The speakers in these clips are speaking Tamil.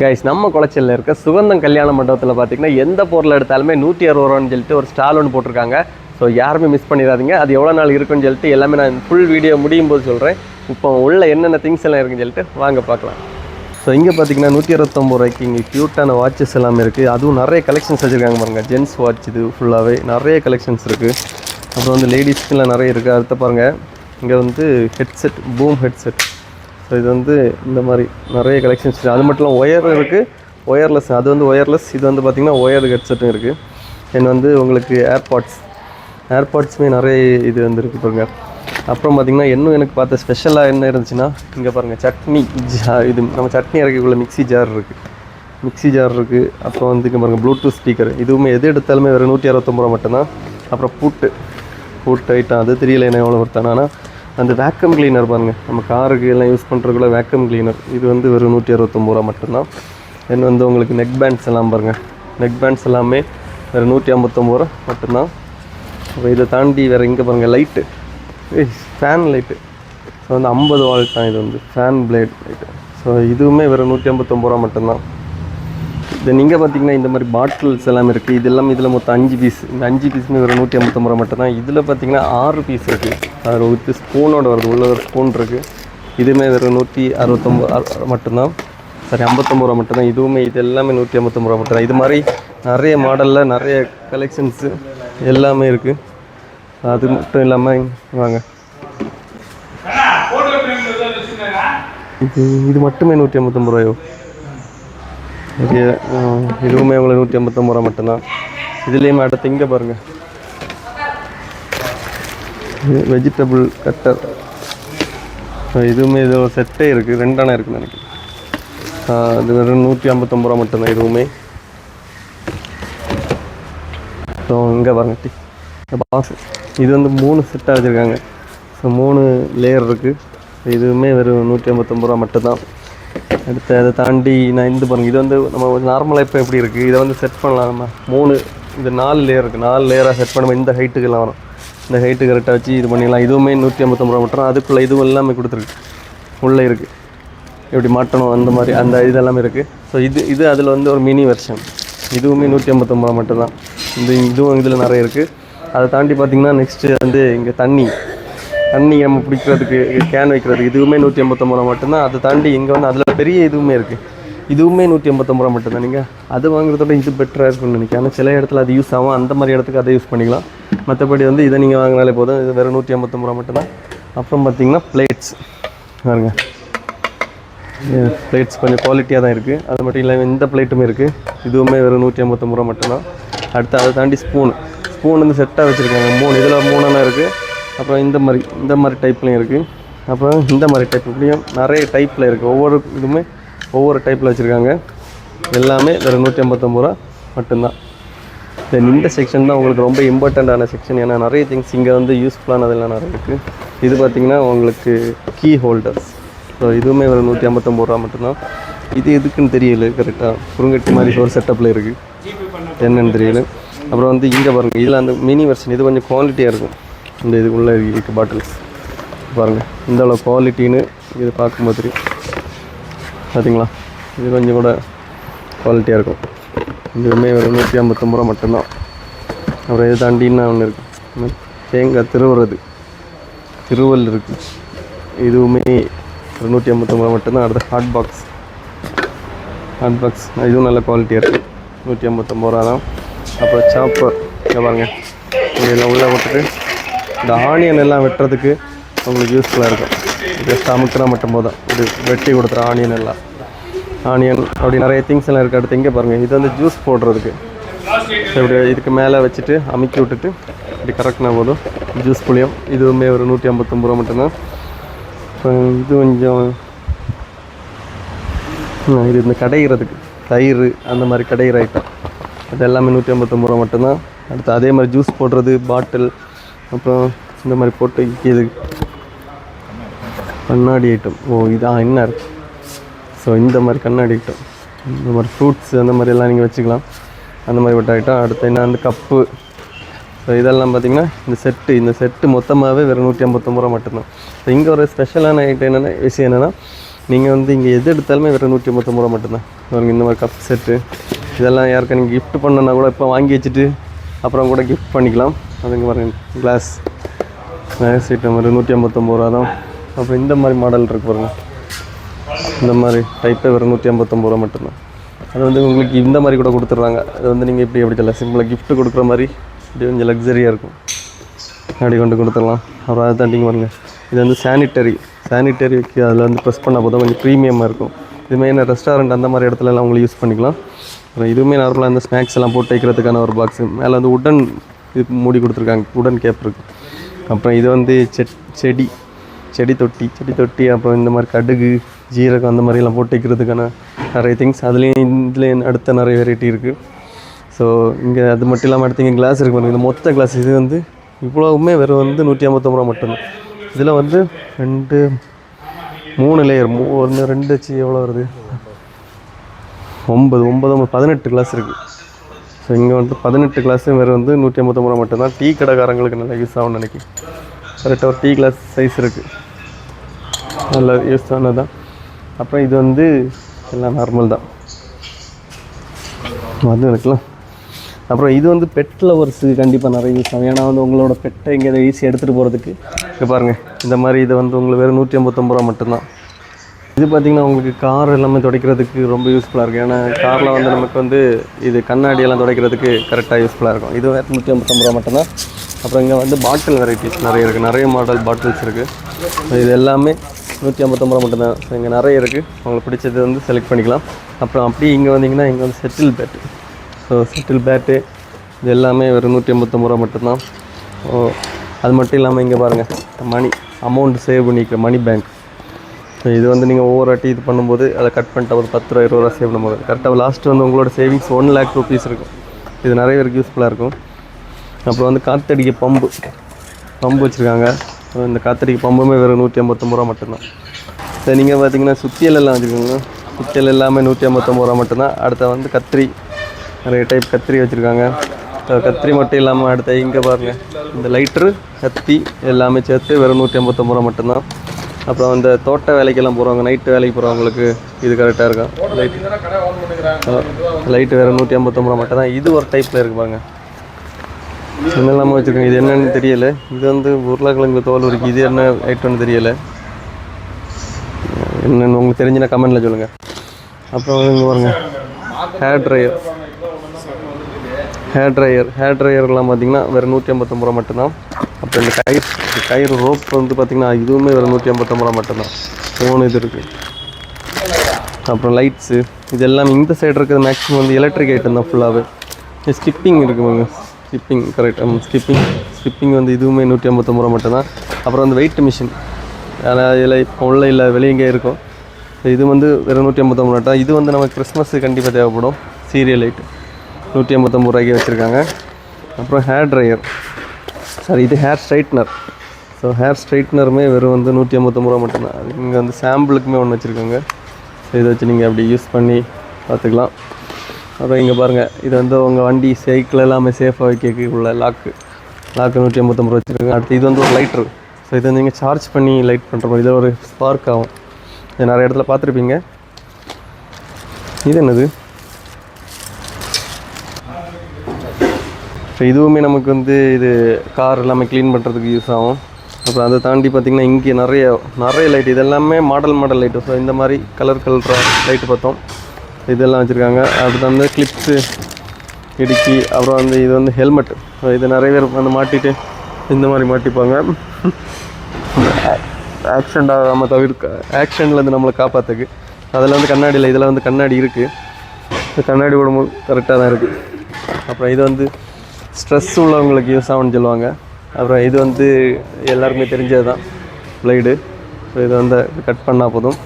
கைஸ் நம்ம குளச்சலில் இருக்க சுகந்தம் கல்யாண மண்டபத்தில் பார்த்தீங்கன்னா எந்த பொருள் எடுத்தாலுமே நூற்றி அறுபது ரூபான்னு சொல்லிட்டு ஒரு ஸ்டால் ஒன்று போட்டிருக்காங்க. ஸோ யாருமே மிஸ் பண்ணிடாதீங்க. அது எவ்வளோ நாள் இருக்குன்னு சொல்லிட்டு எல்லாமே நான் ஃபுல் வீடியோ முடியும் போது சொல்கிறேன் இப்போ உள்ள என்னென்ன திங்ஸ் எல்லாம் இருக்குன்னு சொல்லிட்டு வாங்க பார்க்கலாம். ஸோ இங்கே பார்த்தீங்கன்னா நூற்றி அறுபத்தொம்பது ரூபாய்க்கு இங்கே க்யூட்டான வாட்சஸ் எல்லாமே இருக்குது அதுவும் நிறைய கலெக்ஷன்ஸ் வச்சுருக்காங்க பாருங்கள் ஜென்ஸ் வாட்ச் இது ஃபுல்லாகவே நிறைய கலெக்ஷன்ஸ் இருக்குது அப்புறம் வந்து லேடிஸ்க்குலாம் நிறைய இருக்குது அடுத்த பாருங்கள் இங்கே வந்து ஹெட்செட் பூம் ஹெட்செட் இது வந்து இந்த மாதிரி நிறைய கலெக்ஷன்ஸ் அது மட்டும் இல்லாமல் ஒயர் இருக்குது ஒயர்லெஸ் அது வந்து ஒயர்லெஸ் இது வந்து பார்த்திங்கன்னா ஒயர் ஹெட்செட்டும் இருக்குது தென் வந்து உங்களுக்கு ஏர்பாட்ஸ் ஏர்பாட்ஸுமே நிறைய இது வந்து இருக்குது அப்புறம் பார்த்திங்கன்னா இன்னும் எனக்கு பார்த்த ஸ்பெஷலாக என்ன இருந்துச்சுன்னா இங்கே பாருங்கள் சட்னி ஜா இது நம்ம சட்னி இறக்கக்குள்ள மிக்ஸி ஜார் இருக்குது மிக்ஸி ஜார் இருக்குது அப்புறம் வந்து இங்கே பாருங்கள் ப்ளூடூத் ஸ்பீக்கர் இதுவுமே எது எடுத்தாலுமே வெறும் நூற்றி அறுபத்தொம்பது ரூபா மட்டும்தான். அப்புறம் பூட்டு. பூட்டு ஐட்டம் அது தெரியல என்ன எவ்வளோ வருத்தான ஆனால் அந்த வேக்கம் கிளீனர் பாருங்கள் நம்ம காருக்கு எல்லாம் யூஸ் பண்ணுறதுக்குள்ள வேக்கம் கிளீனர் இது வந்து வெறும் நூற்றி அறுபத்தொம்பது ரூபா மட்டும்தான். தென் வந்து உங்களுக்கு நெக் பேண்ட்ஸ் எல்லாம் பாருங்கள் நெக் பேண்ட்ஸ் எல்லாமே வெறும் நூற்றி ஐம்பத்தொம்பது ரூபா மட்டும்தான். அப்போ இதை தாண்டி வேறு இங்கே பாருங்கள் லைட்டு ஃபேன் லைட்டு ஸோ வந்து ஐம்பது வால்ட் தான் இது வந்து. ஃபேன் பிளேட் லைட்டு ஸோ இதுவுமே வெறும் நூற்றி ஐம்பத்தொம்பது ரூபா மட்டும்தான். இது நீங்கள் பார்த்தீங்கன்னா இந்த மாதிரி பாட்டில்ஸ் எல்லாமே இருக்குது இது எல்லாமே இதில் மொத்தம் அஞ்சு பீஸ் இந்த அஞ்சு பீஸுமே ஒரு நூற்றி ஐம்பத்தொம்பது ரூபா மட்டும்தான். இதில் பார்த்தீங்கன்னா ஆறு பீஸ் இருக்குது அதில் வித் ஸ்பூனோட வருது. உள்ள ஒரு ஸ்பூன் இருக்குது இதுவுமே வெறும் நூற்றி அறுபத்தொம்பது மட்டும்தான். சரி ஐம்பத்தொம்பது ரூபா மட்டும்தான். இதுவுமே இது எல்லாமே நூற்றி ஐம்பத்தொம்பது ரூபா மட்டும்தான். இது மாதிரி நிறைய மாடலில் நிறைய கலெக்ஷன்ஸு எல்லாமே இருக்குது அது மட்டும் இல்லாமல் வாங்க. இது இது மட்டுமே நூற்றி ஐம்பத்தொம்பது ரூபாயோ? இது இதுவுமே உங்களுக்கு நூற்றி ஐம்பத்தொம்பது ரூபா மட்டும்தான். இதுலேயுமே அடுத்து இங்கே பாருங்கள் வெஜிடபிள் கட்டர் இதுவுமே இது ஒரு செட்டே இருக்குது ரெண்டான இருக்குன்னு நினைக்கிறேன். இது வெறும் நூற்றி ஐம்பத்தொம்பது ரூபா மட்டும்தான் இதுவுமே. ஸோ இங்கே பாருங்க டி பாக்ஸ் இது வந்து மூணு செட்டாக வச்சுருக்காங்க. ஸோ மூணு லேயர் இருக்குது இதுவுமே வெறும் நூற்றி ஐம்பத்தொம்பது ரூபா மட்டும்தான். அடுத்து அதை தாண்டி நான் இந்த பாருங்கள் இது வந்து நம்ம நார்மலாக இப்போ எப்படி இருக்குது இதை வந்து செட் பண்ணலாம். நம்ம மூணு இந்த நாலு லேயர் இருக்குது நாலு லேயராக செட் பண்ணும்போது இந்த ஹைட்டுக்கெல்லாம் வரும். இந்த ஹைட்டு கரெக்டாக வச்சு இது பண்ணிடலாம். இதுவுமே நூற்றி ஐம்பத்தொம்பது ரூபா மட்டும். அதுக்குள்ளே இதுவும் எல்லாமே கொடுத்துருக்கு. உள்ளே இருக்குது எப்படி மாட்டணும் அந்த மாதிரி அந்த இதெல்லாமே இருக்குது ஸோ இது இது அதில் வந்து ஒரு மினி வெர்ஷன் இதுவுமே நூற்றி ஐம்பத்தொம்பது ரூபா மட்டும்தான். இந்த இதுவும் இதில் நிறைய இருக்குது அதை தாண்டி பார்த்திங்கன்னா நெக்ஸ்ட்டு வந்து இங்கே தண்ணி. தண்ணி நம்ம பிடிக்கிறதுக்கு கேன் வைக்கிறது. இதுவுமே நூற்றி ஐம்பத்தொம்பது ரூபா மட்டும்தான். அதை தாண்டி இங்கே வந்து அதில் பெரிய இதுவுமே இருக்குது இதுவுமே நூற்றி ஐம்பத்தொம்பது ரூபா மட்டும்தான். நீங்கள் அது வாங்குறதோட இது பெட்டராக இருக்கும்னு நினைக்கிறேன். ஆனால் சில இடத்துல அது யூஸ் ஆகும். அந்த மாதிரி இடத்துக்கு அதை யூஸ் பண்ணிக்கலாம். மற்றபடி வந்து இதை நீங்கள் வாங்கினாலே போதும். இது வெறும் நூற்றி ஐம்பத்தொம்பது ரூபா மட்டும்தான். அப்புறம் பார்த்தீங்கன்னா பிளேட்ஸ் பாருங்க. பிளேட்ஸ் கொஞ்சம் குவாலிட்டியாக தான் இருக்குது அது மட்டும் இல்லாமல் இந்த பிளேட்டுமே இருக்குது இதுவுமே வெறும் நூற்றி ஐம்பத்தொம்பது ரூபா மட்டும்தான். அடுத்து அதை தாண்டி ஸ்பூன் ஸ்பூன் வந்து செட்டாக வச்சுருக்காங்க. மூணு. இதில் மூணெல்லாம் இருக்குது அப்புறம் இந்த மாதிரி இந்த மாதிரி டைப்லையும் இருக்குது அப்புறம் இந்த மாதிரி டைப் இப்படியும் நிறைய டைப்பில் இருக்குது ஒவ்வொரு இதுவுமே ஒவ்வொரு டைப்பில் வச்சுருக்காங்க. எல்லாமே வெறும் நூற்றி ஐம்பத்தொம்பது ரூபா மட்டும்தான். தென் இந்த செக்ஷன் தான் உங்களுக்கு ரொம்ப இம்பார்ட்டண்ட்டான செக்ஷன் ஏன்னா நிறைய திங்ஸ் இங்கே வந்து யூஸ்ஃபுல்லானதெல்லாம் நிறைய இருக்குது இது பார்த்திங்கன்னா உங்களுக்கு கீ ஹோல்டர்ஸ் ஸோ இதுவுமே ஒரு நூற்றி ஐம்பத்தொம்பது ரூபா மட்டும்தான். இது எதுக்குன்னு தெரியல கரெக்டாக குறுங்கட்டி மாதிரி ஒரு செட்டப்பில் இருக்குது என்னன்னு தெரியல. அப்புறம் வந்து இங்கே பாருங்கள் இதில் அந்த மினி வெர்ஷன் இது கொஞ்சம் குவாலிட்டியாக இருக்கும். இந்த இதுக்குள்ளே இருக்குது பாட்டில்ஸ் பாருங்கள் இந்த அளவு குவாலிட்டின்னு இது பார்க்கும்போது தெரியும் பார்த்தீங்களா இது கொஞ்சம் கூட குவாலிட்டியாக இருக்கும். இதுவுமே வெறும் நூற்றி ஐம்பத்தொம்பது ரூபா மட்டும்தான். அப்புறம் இது தாண்டின்னு ஒன்று இருக்குது தேங்காய் திருவுறது. திருவல் இருக்குது இதுவுமே ஒரு நூற்றி ஐம்பத்தொம்பது ரூபா மட்டும்தான். அடுத்து ஹாட் பாக்ஸ் ஹாட் பாக்ஸ் இதுவும் நல்ல குவாலிட்டியாக இருக்குது நூற்றி ஐம்பத்தொம்பது ரூபா தான். அப்புறம் சாப்பர் பாருங்க. இதெல்லாம் உள்ளே விட்டுட்டு இந்த ஆனியன் எல்லாம் வெட்டுறதுக்கு உங்களுக்கு யூஸ்ஃபுல்லாக இருக்கும். ஜஸ்ட் அமுக்கினா மட்டும் போதும். இது வெட்டி கொடுத்துரு ஆனியன் எல்லாம். ஆனியன் அப்படி நிறைய திங்ஸ் எல்லாம் இருக்குது அடுத்து இங்கே பாருங்கள் இது வந்து ஜூஸ் போடுறதுக்கு. இப்படி இதுக்கு மேலே வச்சுட்டு அமுக்கி விட்டுட்டு இப்படி கரெக்ட்னா போதும். ஜூஸ் புளியம். இதுவுமே ஒரு நூற்றி ஐம்பத்தொம்பது ரூபா மட்டும்தான். இது கொஞ்சம் இது இந்த கடைகிறதுக்கு தயிர் அந்த மாதிரி கடைகிற ஐட்டம் அது எல்லாமே நூற்றி ஐம்பத்தொம்பது ரூபா மட்டும்தான். அடுத்து அதே மாதிரி ஜூஸ் போடுறது பாட்டில் அப்புறம் இந்த மாதிரி போட்டு இது கண்ணாடி ஐட்டம் ஓ இதான் என்ன ஸோ இந்த மாதிரி கண்ணாடி ஐட்டம் இந்த மாதிரி ஃப்ரூட்ஸ் அந்த மாதிரி எல்லாம் நீங்கள் வச்சுக்கலாம். அந்த மாதிரி விட்ட ஐட்டம் அடுத்து என்ன வந்து கப்பு ஸோ இதெல்லாம் பார்த்தீங்கன்னா இந்த செட்டு இந்த செட்டு மொத்தமாகவே வெறும் நூற்றி ஐம்பத்தொம்பது ரூபா மட்டும்தான். ஸோ இங்கே ஒரு ஸ்பெஷலான ஐட்டம் என்னென்ன விஷயம் என்னென்னா நீங்கள் வந்து இங்கே எது எடுத்தாலுமே வெறும் நூற்றி ஐம்பத்தொம்பது ரூபா மட்டும்தான். பாருங்க இந்த மாதிரி கப் செட்டு இதெல்லாம் யாருக்கா நீங்கள் கிஃப்ட் பண்ணனா கூட இப்போ வாங்கி வச்சுட்டு அப்புறம் கூட கிஃப்ட் பண்ணிக்கலாம். அதுங்க பாருங்க கிளாஸ் கிளாஸ் ஐட்டம் ஒரு நூற்றி ஐம்பத்தொம்பது ரூபா தான். அப்புறம் இந்த மாதிரி மாடல் இருக்கு பாருங்க. இந்த மாதிரி டைப்பே வரும் நூற்றி ஐம்பத்தொம்பது ரூபா மட்டும்தான். அது வந்து உங்களுக்கு இந்த மாதிரி கூட கொடுத்துட்றாங்க. அது வந்து நீங்கள் இப்படி எப்படி தெரியல சிம்பிளாக கிஃப்ட் கொடுக்குற மாதிரி இப்படி கொஞ்சம் லக்ஸரியாக இருக்கும். அப்படி கொண்டு கொடுத்துடலாம். அப்புறம் அதை தாண்டிங்க பாருங்க. இது வந்து சானிட்டரி சானிட்டரிக்கு அதில் வந்து ப்ரெஸ் பண்ணால் போதும். கொஞ்சம் ப்ரீமியமாக இருக்கும். இதுவுமே என்ன ரெஸ்டாரண்ட் அந்த மாதிரி இடத்துலலாம் உங்களுக்கு யூஸ் பண்ணிக்கலாம். அப்புறம் இதுவுமே நார்மலாக இந்த ஸ்நாக்ஸ் எல்லாம் போட்டு வைக்கிறதுக்கான ஒரு பாக்ஸு மேலே வந்து உடன் இது மூடி கொடுத்துருக்காங்க. உடன் கேப் இருக்குது அப்புறம் இது வந்து செட் செடி செடி தொட்டி செடி தொட்டி அப்புறம் இந்த மாதிரி கடுகு ஜீரகம் அந்த மாதிரிலாம் போட்டு வைக்கிறதுக்கான நிறைய திங்ஸ் அதுலேயும் இதுலேயும் அடுத்த நிறைய வெரைட்டி இருக்குது ஸோ இங்கே அது மட்டும் இல்லாமல் அடுத்து இங்கே கிளாஸ் இருக்கு பாருங்கள் இந்த மொத்த கிளாஸ் இது வந்து இவ்வளவுமே வெறும் வந்து நூற்றி ஐம்பத்தொம்பது ரூபா மட்டும்தான். இதில் வந்து ரெண்டு மூணு லேயர் மூ ஒன்று ரெண்டு வச்சு எவ்வளோ வருது? ஒம்பது ஒம்பது ஒம்பது பதினெட்டு கிளாஸ் இருக்குது ஸோ இங்கே வந்து பதினெட்டு கிளாஸும் வெறும் வந்து நூற்றி ஐம்பத்தொம்பது ரூபா மட்டும்தான். டீ கடைக்காரங்களுக்கு நல்லா யூஸ் ஆகும்னு நினைக்கிறேன். கரெக்டாக ஒரு டீ கிளாஸ் சைஸ் இருக்குது நல்ல யூஸ் ஆனதான் அப்புறம் இது வந்து எல்லாம் நார்மல் தான். வந்து இருக்கலாம். அப்புறம் இது வந்து பெட் லவர்ஸுக்கு கண்டிப்பாக நிறைய யூஸ் ஆகும். ஏன்னா வந்து உங்களோட பெட்டை இங்கே ஈஸியாக எடுத்துகிட்டு போகிறதுக்கு இங்கே பாருங்கள் இந்த மாதிரி இது வந்து உங்களுக்கு வெறும் நூற்றி ஐம்பத்தொம்பது ரூபா மட்டும்தான். இது பார்த்திங்கன்னா உங்களுக்கு கார் எல்லாமே துடைக்கிறதுக்கு ரொம்ப யூஸ்ஃபுல்லாக இருக்கும். ஏன்னா காரில் வந்து நமக்கு வந்து இது கண்ணாடி எல்லாம் துடைக்கிறதுக்கு கரெக்டாக யூஸ்ஃபுல்லாக இருக்கும். இது இரநூத்தி நூற்றி ஐம்பத்தொம்பது ரூபா மட்டும்தான். அப்புறம் இங்கே வந்து பாட்டில் வெரைட்டிஸ் நிறைய இருக்குது நிறைய மாடல் பாட்டில்ஸ் இருக்குது இது எல்லாமே நூற்றி ஐம்பத்தொம்பது ரூபா மட்டும்தான். ஸோ இங்கே நிறைய இருக்குது உங்களுக்கு பிடிச்சது வந்து செலக்ட் பண்ணிக்கலாம். அப்புறம் அப்படியே இங்கே வந்தீங்கன்னா இங்கே வந்து செட்டில் பேட்டு ஸோ செட்டில் பேட்டு இது எல்லாமே வெறும் நூற்றி ஐம்பத்தொம்பது ரூபா மட்டும்தான். ஓ அது மட்டும் இல்லாமல் இங்கே பாருங்கள் மணி அமௌண்ட் சேவ் பண்ணிக்கிற மணி பேங்க் இது வந்து நீங்கள் ஒவ்வொரு வாட்டி இது பண்ணும்போது அதை கட் பண்ணிட்டு ஒரு பத்து ரூபா இருபது ரூபா சேவ் பண்ணும்போது கரெக்டாக லாஸ்ட் வந்து உங்களோட சேவிங்ஸ் ஒன் லேக் ருபீஸ் இருக்கும். இது நிறைய பேருக்கு யூஸ்ஃபுல்லாக இருக்கும். அப்புறம் வந்து காற்றடிக்க பம்பு. பம்பு வச்சுருக்காங்க. இந்த காற்றடிக்க பம்புமே வெறும் நூற்றி ஐம்பத்தொம்பது ரூபா மட்டும்தான். சரி நீங்கள் பார்த்தீங்கன்னா சுத்தியல் எல்லாம் வச்சுருக்காங்க சுத்தியல் எல்லாமே நூற்றி ஐம்பத்தொம்பது ரூபா மட்டும்தான். அடுத்த வந்து கத்திரி. நிறைய டைப் கத்திரி வச்சுருக்காங்க. கத்திரி மட்டும் இல்லாமல் அடுத்த இங்கே பாருங்கள் இந்த லைட்ரு கத்தி எல்லாமே சேர்த்து வெறும் நூற்றி ஐம்பத்தொம்பது ரூபா மட்டும்தான். அப்புறம் இந்த தோட்ட வேலைக்கெல்லாம் போகிறவங்க நைட்டு வேலைக்கு போகிறவங்களுக்கு இது கரெக்டாக இருக்கும் லைட் லைட்டு வேறு நூற்றி ஐம்பத்தொம்பது ரூபா மட்டும் தான் இது ஒரு டைப்பில் இருக்கு பாருங்க. என்னெல்லாம வச்சுருக்கோங்க இது என்னன்னு தெரியல. இது வந்து உருளைக்கிழங்கு தோல் இருக்கு இது என்ன ஐட்டம்னு தெரியலை. என்னென்னு உங்களுக்கு தெரிஞ்சுன்னா கமெண்ட்டில் சொல்லுங்கள் அப்புறம் இங்கே பாருங்க. Hair dryer hair dryer hair ட்ரையர்லாம் பார்த்தீங்கன்னா வேறு நூற்றி ஐம்பத்தொம்பது ரூபா மட்டும்தான். அப்புறம் இந்த கயிறு இந்த கயிறு ரோப் வந்து பார்த்திங்கன்னா இதுவுமே வேறு நூற்றி ஐம்பத்தொம்பது ரூபா மட்டும்தான். மூணு இது இருக்குது அப்புறம் லைட்ஸு இது எல்லாமே இந்த சைடு இருக்கிறது மேக்ஸிமம் வந்து எலக்ட்ரிக் ஐட்டம் தான் ஃபுல்லாகவே ஸ்கிப்பிங் இருக்குங்க ஸ்கிப்பிங் கரெக்ட் ஸ்கிப்பிங் ஸ்கிப்பிங் வந்து இதுவுமே நூற்றி ஐம்பத்தொம்பது ரூபா மட்டும்தான். அப்புறம் வந்து வெயிட் மிஷின் ஆனால் இதில் இப்போ உள்ள இல்லை வெளியே இங்கே இருக்கும். இது வந்து வெறும் நூற்றி ஐம்பத்தொம்பது ரூபா தான். இது வந்து நமக்கு கிறிஸ்மஸுக்கு கண்டிப்பாக தேவைப்படும். சீரியல் லைட் நூற்றி ஐம்பத்தொம்பது ரூபாய்க்கு வச்சுருக்காங்க. அப்புறம் ஹேர் ட்ரையர் சாரி இது ஹேர் ஸ்ட்ரைட்னர் ஸோ ஹேர் ஸ்ட்ரைட்னருமே வெறும் வந்து நூற்றி ஐம்பத்தொம்பது ரூபா மட்டும்தான். அது இங்கே வந்து சாம்பிளுக்குமே ஒன்று வச்சுருக்காங்க. ஸோ இதை வச்சு நீங்கள் அப்படி யூஸ் பண்ணி பார்த்துக்கலாம். அப்புறம் இங்கே பாருங்கள் இது வந்து உங்கள் வண்டி சைக்கிள் எல்லாமே சேஃபாக வைக்க உள்ள லாக்கு லாக்கு நூற்றி ஐம்பத்தொம்பது ரூபா வச்சுருக்காங்க. அடுத்து இது வந்து ஒரு லைட்ரு ஸோ இதை நீங்கள் சார்ஜ் பண்ணி லைட் பண்ணுற மாதிரி இது ஒரு ஸ்பார்க் ஆகும். இது நிறைய இடத்துல பார்த்துருப்பீங்க. இது என்னது? ஸோ இதுவுமே நமக்கு வந்து இது கார் எல்லாமே க்ளீன் பண்ணுறதுக்கு யூஸ் ஆகும். அப்புறம் அதை தாண்டி பார்த்திங்கன்னா இங்கே நிறைய நிறைய லைட் இதெல்லாமே மாடல் மாடல் லைட்டு ஸோ இந்த மாதிரி கலர் கலர் லைட்டு பார்த்தோம். இதெல்லாம் வச்சுருக்காங்க. அடுத்து வந்து கிளிப்ஸு இடுக்கி அப்புறம் வந்து இது வந்து ஹெல்மெட் ஸோ இது நிறைய பேர் வந்து மாட்டிட்டு இந்த மாதிரி மாட்டிப்பாங்க. ஆக்சிடெண்ட் ஆகாமல் தவிர்க்க ஆக்சிடெண்ட்லேருந்து நம்மளை காப்பாற்றுக்கு அதில் வந்து கண்ணாடியில் இதில் வந்து கண்ணாடி இருக்குது கண்ணாடி போடும்போது கரெக்டாக தான் இருக்குது அப்புறம் இது வந்து ஸ்ட்ரெஸ் உள்ளவங்களுக்கு யூஸ் ஆகும்னு சொல்லுவாங்க. அப்புறம் இது வந்து எல்லாருக்குமே தெரிஞ்சது தான் ப்ளைடு ஸோ இதை வந்து கட் பண்ணால் போதும்.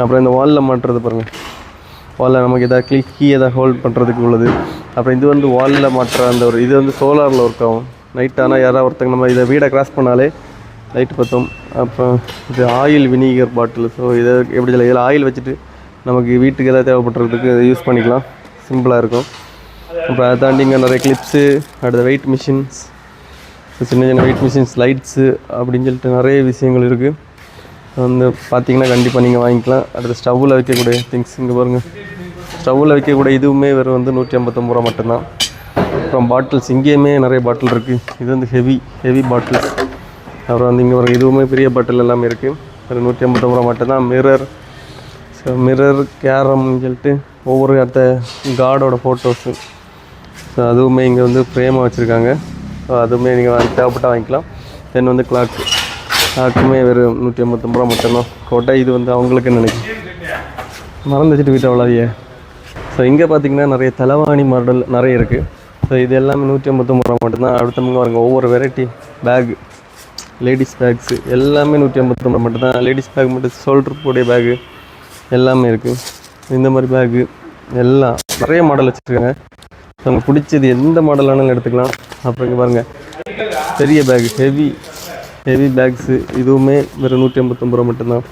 அப்புறம் இந்த வாலில் மாட்டுறது பாருங்கள் வாலில் நமக்கு எதாவது கிளிக் கீ எதாவது ஹோல்ட் பண்ணுறதுக்கு உள்ளது. அப்புறம் இது வந்து வாலில் மாட்டுற அந்த ஒரு இது வந்து சோலாரில் ஒர்க் ஆகும். நைட் ஆனால் யாராவது ஒருத்தங்க நம்ம இதை வீடை கிராஸ் பண்ணாலே லைட் பற்றும் அப்புறம் இது ஆயில் வினிகர் பாட்டில் ஸோ இதை எப்படி சொல்ல இதில் ஆயில் வச்சுட்டு நமக்கு வீட்டுக்கு எதாவது தேவைப்படுறதுக்கு யூஸ் பண்ணிக்கலாம். சிம்பிளாக இருக்கும். அப்புறம் அதை தாண்டி இங்கே நிறைய கிளிப்ஸு அடுத்த வெயிட் மிஷின்ஸ் சின்ன சின்ன வெயிட் மிஷின்ஸ் லைட்ஸு அப்படின்னு சொல்லிட்டு நிறைய விஷயங்கள் இருக்குது வந்து பார்த்தீங்கன்னா கண்டிப்பாக நீங்கள் வாங்கிக்கலாம். அடுத்து ஸ்டவ்வில் வைக்கக்கூடிய திங்ஸ் இங்கே பாருங்கள் ஸ்டவ்வில் வைக்கக்கூடிய இதுவுமே வெறும் வந்து நூற்றி ஐம்பத்தொம்பது ரூபா மட்டும்தான். அப்புறம் பாட்டில்ஸ் இங்கேயுமே நிறைய பாட்டில் இருக்குது இது வந்து ஹெவி ஹெவி பாட்டில்ஸ் அப்புறம் வந்து இங்கே பாருங்க இதுவுமே பெரிய பாட்டில் எல்லாமே இருக்குது வெறும் நூற்றி ஐம்பத்தொம்பது ரூபா மட்டும்தான். மிரர் ஸோ மிரர் கேரம்னு சொல்லிட்டு ஒவ்வொரு அடுத்த காடோட ஃபோட்டோஸு ஸோ அதுவுமே இங்கே வந்து ஃப்ரேமாக வச்சுருக்காங்க. ஸோ அதுவுமே நீங்கள் வாங்கி தேவைப்பட்டால் வாங்கிக்கலாம். தென் வந்து கிளாக் கிளாக்குமே வெறும் நூற்றி ஐம்பத்தொம்பது ரூபா மட்டும்தான். கோட்டை இது வந்து அவங்களுக்குன்னு நினைக்கிறேன் மறந்து வச்சுட்டு வீட்டை அவ்வளோதையே ஸோ இங்கே பார்த்தீங்கன்னா நிறைய தலைவாணி மாடல் நிறைய இருக்குது ஸோ இது எல்லாமே நூற்றி ஐம்பத்தொம்பது ரூபா மட்டும்தான். அடுத்தவங்க வரங்க ஒவ்வொரு வெரைட்டி பேக் லேடிஸ் பேக்ஸு எல்லாமே நூற்றி ஐம்பத்தொம்பது மட்டும்தான். லேடிஸ் பேக் மட்டும் ஷோல்டர் போடைய பேகு எல்லாமே இருக்குது இந்த மாதிரி பேகு எல்லாம் நிறைய மாடல் வச்சுருக்காங்க. நமக்கு பிடிச்சது எந்த மாடல் வேணாலும் எடுத்துக்கலாம். அப்புறம் இங்கே பாருங்கள் பெரிய பேக் ஹெவி ஹெவி பேக்ஸு இதுவுமே வெறும் நூற்றி ஐம்பத்தொம்பது ரூபா மட்டும்தான்.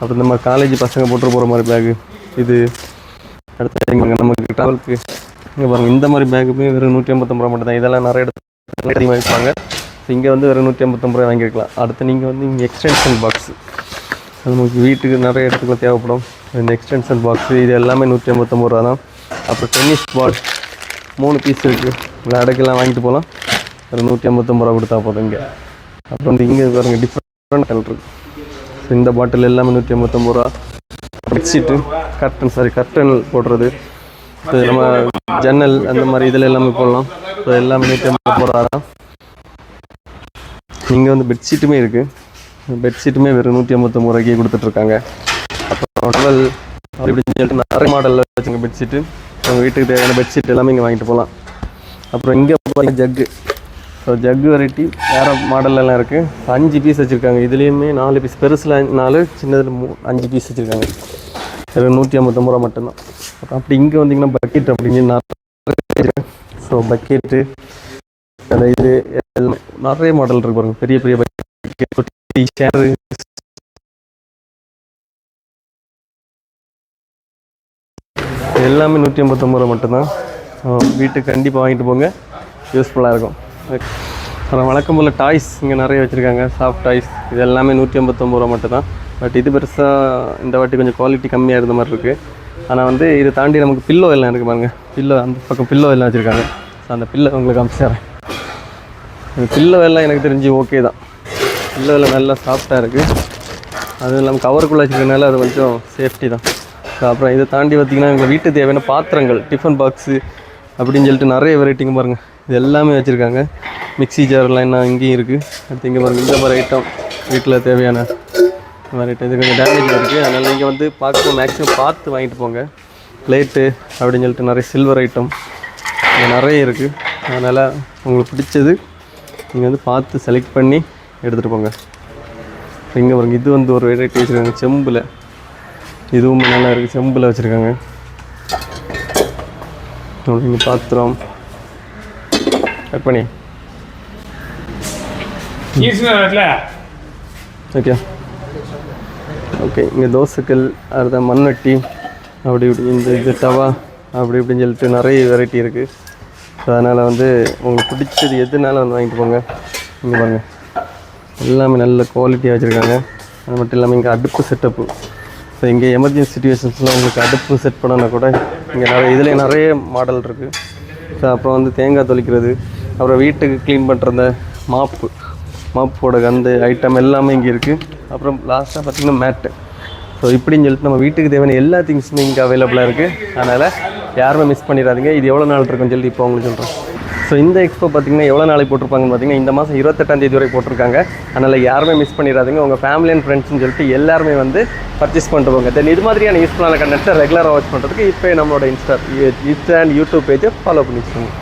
அப்புறம் நம்ம காலேஜ் பசங்க போட்டு போகிற மாதிரி பேகு இது அடுத்து நமக்கு ட்ராவலுக்கு இங்கே பாருங்கள் இந்த மாதிரி பேக்குமே வெறும் நூற்றி ஐம்பத்தொம்பது ரூபா மட்டும்தான். இதெல்லாம் நிறைய இடத்துல அதிகமாக வைப்பாங்க இங்கே வந்து வெறும் நூற்றி ஐம்பத்தொம்பது ரூபாய் வாங்கியிருக்கலாம். அடுத்து நீங்கள் வந்து இங்கே எக்ஸ்டென்ஷன் பாக்ஸு அது நமக்கு வீட்டுக்கு நிறைய இடத்துல தேவைப்படும். இந்த எக்ஸ்டென்ஷன் பாக்ஸு இது எல்லாமே நூற்றி ஐம்பத்தொம்பது ரூபா தான். அப்புறம் டென்னிஸ் பால் மூணு பீஸ் இருக்குது விளையாடுக்கெல்லாம் வாங்கிட்டு போகலாம் ஒரு நூற்றி ஐம்பத்தொம்பது ரூபா கொடுத்தா போதும் இங்கே. அப்புறம் வந்து இங்கே பாருங்க டிஃப்ரெண்ட் கலர் இருக்குது ஸோ இந்த பாட்டில் எல்லாமே நூற்றி ஐம்பத்தொம்பது ரூபா. பெட்ஷீட்டு கர்டன் சாரி கர்டன் போடுறது. இது நம்ம ஜன்னல் அந்த மாதிரி இதில் எல்லாமே போடலாம். ஸோ எல்லாமே நூற்றி ஐம்பது ரூபா தான். இங்கே வந்து பெட்ஷீட்டுமே இருக்குது பெட்ஷீட்டுமே வெறும் நூற்றி ஐம்பத்தொம்பது ரூபாய்க்கு கொடுத்துட்ருக்காங்க அப்புறம் டுவெல் அப்படி சொல்லிட்டு நிறைய மாடலில் வச்சுங்க பெட்ஷீட்டு நம்ம வீட்டுக்கு தேவையான பெட்ஷீட் எல்லாமே இங்கே வாங்கிட்டு போகலாம். அப்புறம் இங்கே பார்த்தீங்கன்னா ஜக்கு ஸோ ஜக்கு வெரைட்டி வேறு மாடல்லாம் இருக்குது அஞ்சு பீஸ் வச்சுருக்காங்க. இதுலேயுமே நாலு பீஸ் பெருசில் நாலு சின்னதில் மூ அஞ்சு பீஸ் வச்சுருக்காங்க. வெறும் நூற்றி ஐம்பத்தொம்பது ரூபா மட்டும்தான். அப்புறம் அப்படி இங்கே வந்தீங்கன்னா பக்கெட் அப்படின்னு நிறைய ஸோ பக்கெட்டு அந்த இது எல்லாமே நிறைய மாடல் இருக்கு பாருங்க. பெரிய பெரிய பக்கெட் குட்டி சேரு எல்லாமே நூற்றி ஐம்பத்தொம்பது ரூபா மட்டும்தான் வீட்டுக்கு கண்டிப்பாக வாங்கிட்டு போங்க. யூஸ்ஃபுல்லாக இருக்கும். அப்புறம் வழக்கம் போல் டாய்ஸ் இங்கே நிறைய வச்சுருக்காங்க. சாஃப்ட் டாய்ஸ் இது எல்லாமே நூற்றி ஐம்பத்தொம்பது ரூபா மட்டும்தான். பட் இது பெருசாக இந்த வாட்டி கொஞ்சம் குவாலிட்டி கம்மியாக இருந்த மாதிரி இருக்குது ஆனால் வந்து இதை தாண்டி நமக்கு பில்லோ எல்லாம் இருக்குது பாருங்க. பில்லோ அந்த பக்கம் பில்லோ எல்லாம் வச்சுருக்காங்க. ஸோ அந்த பில்லோ உங்களுக்கு காமிச்சிடுறேன் இந்த பில்லோ எல்லாம் எனக்கு தெரிஞ்சு ஓகே தான். பில்லோ எல்லாம் நல்லா சாஃப்டாக இருக்குது அதுவும் இல்லாமல் கவருக்குள்ளே வச்சுருக்கனால அது கொஞ்சம் சேஃப்டி தான். அப்புறம் இதை தாண்டி பார்த்திங்கன்னா எங்கள் வீட்டுக்கு தேவையான பாத்திரங்கள் டிஃபன் பாக்ஸு அப்படின்னு சொல்லிட்டு நிறைய வெரைட்டிங்க பாருங்கள் இது எல்லாமே வச்சுருக்காங்க. மிக்ஸி ஜார்லாம் என்ன இங்கேயும் இருக்குது அடுத்து இங்கே பாருங்கள் இந்த மாதிரி ஐட்டம் வீட்டில் தேவையான இந்த மாதிரி ஐட்டம் இது கொஞ்சம் டேமேஜ் இருக்குது அதனால் நீங்கள் வந்து பார்த்து மேக்ஸிமம் பார்த்து வாங்கிட்டு போங்க. பிளேட்டு அப்படின்னு சொல்லிட்டு நிறைய சில்வர் ஐட்டம் இங்கே நிறைய இருக்குது அதனால் உங்களுக்கு பிடிச்சது நீங்கள் வந்து பார்த்து செலக்ட் பண்ணி எடுத்துகிட்டு போங்க. இங்கே பாருங்கள் இது வந்து ஒரு வெரைட்டி வச்சுருக்காங்க செம்பில். இதுவும் நல்லா இருக்குது செம்பில் வச்சுருக்காங்க. இங்கே பாத்திரம் கட் பண்ணி. ஓகே ஓகே இங்கே தோசைக்கல் அடுத்த மண்வெட்டி அப்படி இப்படி இந்த இது தவா அப்படி இப்படின்னு சொல்லிட்டு நிறைய வெரைட்டி இருக்குது ஸோ அதனால் வந்து உங்களுக்கு பிடிச்சது எதுனாலும் வந்து வாங்கிட்டு போங்க. இங்கே பாருங்கள் எல்லாமே நல்ல குவாலிட்டியாக வச்சுருக்காங்க. அது மட்டும் இல்லாமல் இங்கே அடுப்பு செட்டப்பு ஸோ இங்கே எமர்ஜென்சி சுச்சுவேஷன்ஸில் உங்களுக்கு அடுப்பு செட் பண்ணனா கூட இங்கே நிறைய இதில் நிறைய மாடல் இருக்குது ஸோ அப்புறம் வந்து தேங்காய் தொளிக்கிறது அப்புறம் வீட்டுக்கு க்ளீன் பண்ணுற அந்த மாப்பு. மாப்போட அந்த ஐட்டம் எல்லாமே இங்கே இருக்குது அப்புறம் லாஸ்ட்டாக பார்த்திங்கன்னா மேட்டு ஸோ இப்படின்னு சொல்லிட்டு நம்ம வீட்டுக்கு தேவையான எல்லா திங்ஸுமே இங்கே அவைலபிளாக இருக்குது அதனால் யாருமே மிஸ் பண்ணிடாதீங்க. இது எவ்வளோ நாள் இருக்குன்னு சொல்லி இப்போ உங்களுக்கு சொல்கிறேன் ஸோ இந்த எக்ஸ்போ பார்த்தீங்கன்னா எவ்வளோ நாளைக்கு போட்டிருப்பாங்கன்னு பார்த்தீங்கன்னா இந்த மாதம் இருபத்தெட்டாம் தேதி வரை போட்டிருக்காங்க. அதனால் யாருமே மிஸ் பண்ணிடாதீங்க. உங்கள் ஃபேமிலி அண்ட் ஃப்ரெண்ட்ஸ்னு சொல்லிட்டு எல்லாருமே வந்து பர்ச்சேஸ் பண்ணிட்டு போங்க தென் இது மாதிரியான யூஸ்ஃபுல்லான கண்டென்ட்டை ரெகுலராக வாட்ச் பண்ணுறதுக்கு இப்போ நம்மளோட இன்ஸ்டா இன்ஸ்டா அண்ட் யூடியூப் பேஜை ஃபாலோ பண்ணி வச்சுக்கோங்க